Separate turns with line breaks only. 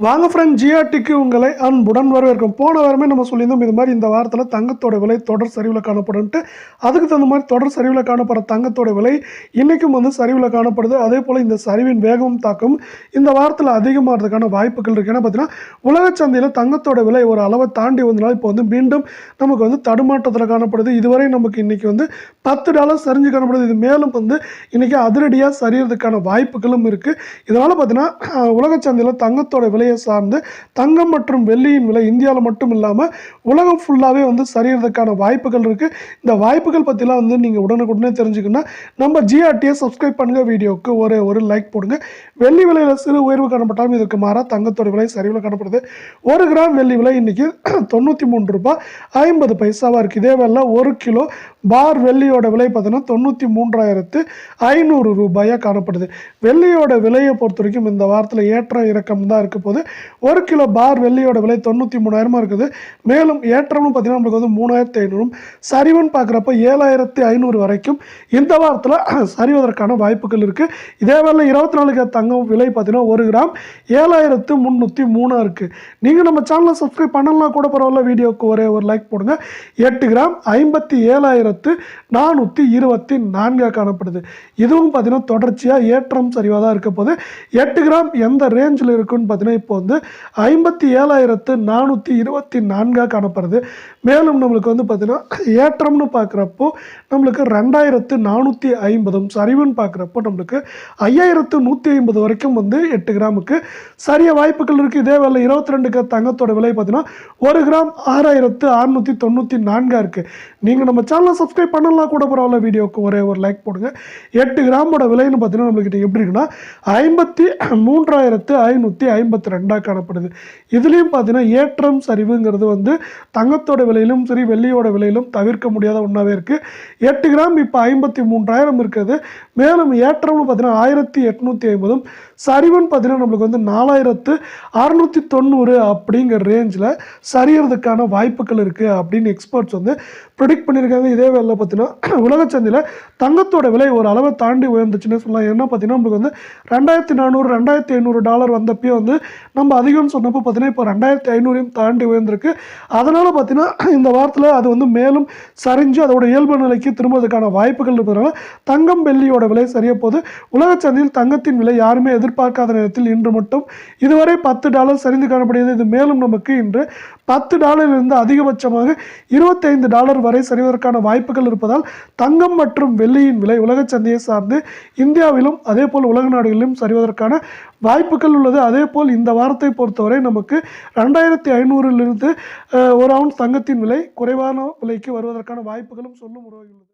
வாங்க ஃப்ரெண்ட் ஜிஆர்டிக்கு உங்களை அன்புடன் வரவேற்கும் போன வாரமே நம்ம சொல்லியிருந்தோம் இது மாதிரி இந்த வாரத்தில் தங்கத்தோட விலை தொடர் சரிவில் காணப்படும்ட்டு அதுக்கு தகுந்த மாதிரி தொடர் சரிவில் காணப்படுற தங்கத்தோட விலை இன்றைக்கும் வந்து சரிவில் காணப்படுது. அதே போல் இந்த சரிவின் வேகமும் தாக்கம் இந்த வாரத்தில் அதிகமாகிறதுக்கான வாய்ப்புகள் இருக்குது ஏன்னா பார்த்தீங்கன்னா உலக சந்தையில் தங்கத்தோட விலை ஒரு அளவை தாண்டி வந்தனால இப்போ வந்து மீண்டும் நமக்கு வந்து தடுமாற்றத்தில் காணப்படுது. இதுவரை நமக்கு இன்றைக்கி வந்து பத்து டாலர் சரிஞ்சு காணப்படுது. இது மேலும் வந்து இன்றைக்கி அதிரடியாக சரியறதுக்கான வாய்ப்புகளும் இருக்குது இதனால் பார்த்தீங்கன்னா உலக சந்தையில் தங்கத்தோட விலையை சார்ந்து தங்கம் மற்றும் வெள்ளியின் விலை இந்தியாவில் மட்டும் இல்லாமல் உலகம் ஃபுல்லாகவே வந்து சரியறதுக்கான வாய்ப்புகள் இருக்குது இந்த வாய்ப்புகள் பற்றிலாம் வந்து நீங்கள் உடனுக்குடனே தெரிஞ்சுக்கணும்னா நம்ம ஜிஆர்டியை சப்ஸ்கிரைப் பண்ணுங்கள் வீடியோவுக்கு ஒரு ஒரு லைக் போடுங்க. வெள்ளி விலையில் சிறு உயர்வு காணப்பட்டாலும் இதற்கு மாறாக தங்கத்தோட விலை சரிவில் காணப்படுது. ஒரு கிராம் வெள்ளி விலை இன்றைக்கி தொண்ணூற்றி மூன்று ரூபாய் ஐம்பது பைசாவாக இருக்குது இதே வேலை ஒரு கிலோ பார் வெள்ளியோட விலை பார்த்தீங்கன்னா தொண்ணூற்றி மூன்றாயிரத்து ஐநூறு ரூபாயாக காணப்படுது. வெள்ளியோட விலையை பொறுத்த வரைக்கும் இந்த வாரத்தில் ஏற்ற இறக்கம் தான் இருக்க போது ஒரு கிலோ பார் வெள்ளியோட விலை தொண்ணூற்றி மூணாயிரமா இருக்குது. மேலும் ஏற்றம்னு பார்த்தீங்கன்னா நம்மளுக்கு வந்து மூணாயிரத்தி ஐநூறும். சரிவுன்னு பார்க்குறப்ப ஏழாயிரத்து ஐநூறு வரைக்கும் இந்த வாரத்தில் சரிவதற்கான வாய்ப்புகள் இருக்குது இதே வேலை இருபத்தி நாலு கேரட் தங்கம் விலை பார்த்தீங்கன்னா ஒரு கிராம் ஏழாயிரத்து முந்நூற்றி மூணாக இருக்குது நீங்கள் நம்ம சேனலை சப்ஸ்கிரைப் பண்ணலாம் கூட பரவாயில்ல வீடியோவுக்கு ஒரே ஒரு லைக் போடுங்க. எட்டு கிராம் ஐம்பத்தி ஏழாயிரத்து நானூற்றி இருபத்தி நான்காக காணப்படுது. இதுவும் பார்த்தீங்கன்னா தொடர்ச்சியாக ஏற்றம் சரிவாக தான் இருக்க போது எட்டு கிராம் எந்த ரேஞ்சில் இருக்குன்னு பார்த்தீங்கன்னா இப்போ வந்து ஐம்பத்தி ஏழாயிரத்து நானூற்றி இருபத்தி நான்காக காணப்படுது. மேலும் நம்மளுக்கு வந்து பார்த்தீங்கன்னா ஏற்றம்னு பார்க்குறப்போ நம்மளுக்கு ரெண்டாயிரத்து நானூற்றி ஐம்பதும் சரிவுன்னு பார்க்குறப்போ நம்மளுக்கு ஐயாயிரத்து நூற்றி ஐம்பது வரைக்கும் வந்து எட்டு கிராமுக்கு சரிய வாய்ப்புகள் இருக்குது இதே வேலை இருபத்தி ரெண்டுக்கு தங்கத்தோட விலை பார்த்தீங்கன்னா ஒரு கிராம் ஆறாயிரத்து அறுநூற்றி தொண்ணூற்றி நான்காக இருக்குது நீங்கள் நம்ம சேனலை சப்ஸ்கிரைப் பண்ணலாம் கூட பரவாயில்ல வீடியோவுக்கு ஒரே ஒரு லைக் போடுங்க. எட்டு கிராமோட விலைன்னு பார்த்தீங்கன்னா நம்மளுக்கிட்ட எப்படி இருக்குன்னா ஐம்பத்தி மூன்றாயிரத்து ஐநூற்றி ஐம்பத்தி ரெண்டு ரெண்டாக காணப்படுது. இதுலேயும் பார்த்தீங்கன்னா ஏற்றம் சரிவுங்கிறது வந்து தங்கத்தோட விலையிலும் சரி வெள்ளியோட விலையிலும் தவிர்க்க முடியாத ஒன்றாவே இருக்குது எட்டு கிராம் இப்போ ஐம்பத்தி மூன்றாயிரம் இருக்குது. மேலும் ஏற்றம்னு பார்த்தீங்கன்னா ஆயிரத்தி எட்நூற்றி ஐம்பதும் சரிவுன்னு பார்த்தீங்கன்னா நம்மளுக்கு வந்து நாலாயிரத்து அறுநூற்றி தொண்ணூறு அப்படிங்கிற ரேஞ்சில் சரியறதுக்கான வாய்ப்புகள் இருக்குது அப்படின்னு எக்ஸ்பர்ட்ஸ் வந்து ப்ரிடிக்ட் பண்ணியிருக்காங்க. இதே வேலை பார்த்தீங்கன்னா உலக சந்தையில் தங்கத்தோட விலை ஒரு அளவை தாண்டி உயர்ந்துச்சுன்னு சொல்லலாம். என்ன பார்த்தீங்கன்னா நம்மளுக்கு வந்து ரெண்டாயிரத்தி நானூறு ரெண்டாயிரத்தி ஐநூறு டாலர் வந்தப்பயே வந்து நம்ம அதிகம்னு சொன்னப்போ பார்த்தீங்கன்னா இப்போ ரெண்டாயிரத்தி ஐநூறையும் தாண்டி உயர்ந்திருக்கு. அதனால் பார்த்தீங்கன்னா இந்த வாரத்தில் அது வந்து மேலும் சரிஞ்சு அதோட இயல்பு நிலைக்கு திரும்புவதற்கான வாய்ப்புகள் இருப்பதனால தங்கம் வெள்ளியோட விலை சரிய போது உலக சந்தையில் தங்கத்தின் விலை யாருமே எதிர்பார்க்காத நேரத்தில் இன்று மட்டும் இதுவரை பத்து டாலர் சரிந்து காணப்படுகிறது. இது மேலும் நமக்கு இன்று பத்து டாலரிலிருந்து அதிகபட்சமாக இருபத்தைந்து டாலர் வரை சரிவதற்கான வாய்ப்புகள் இருப்பதால் தங்கம் மற்றும் வெள்ளியின் விலை உலக சந்தையை சார்ந்து இந்தியாவிலும் அதே போல் உலக நாடுகளிலும் சரிவதற்கான வாய்ப்புகள் உள்ளது. அதே போல் இந்த வாரம் வாரத்தை பொறுத்தவரை நமக்கு ரெண்டாயிரத்தி ஐநூறிலிருந்து ஒரு அவுன்ஸ் தங்கத்தின் விலை குறைவான விலைக்கு வருவதற்கான வாய்ப்புகளும் சொல்லும் உறவுகள்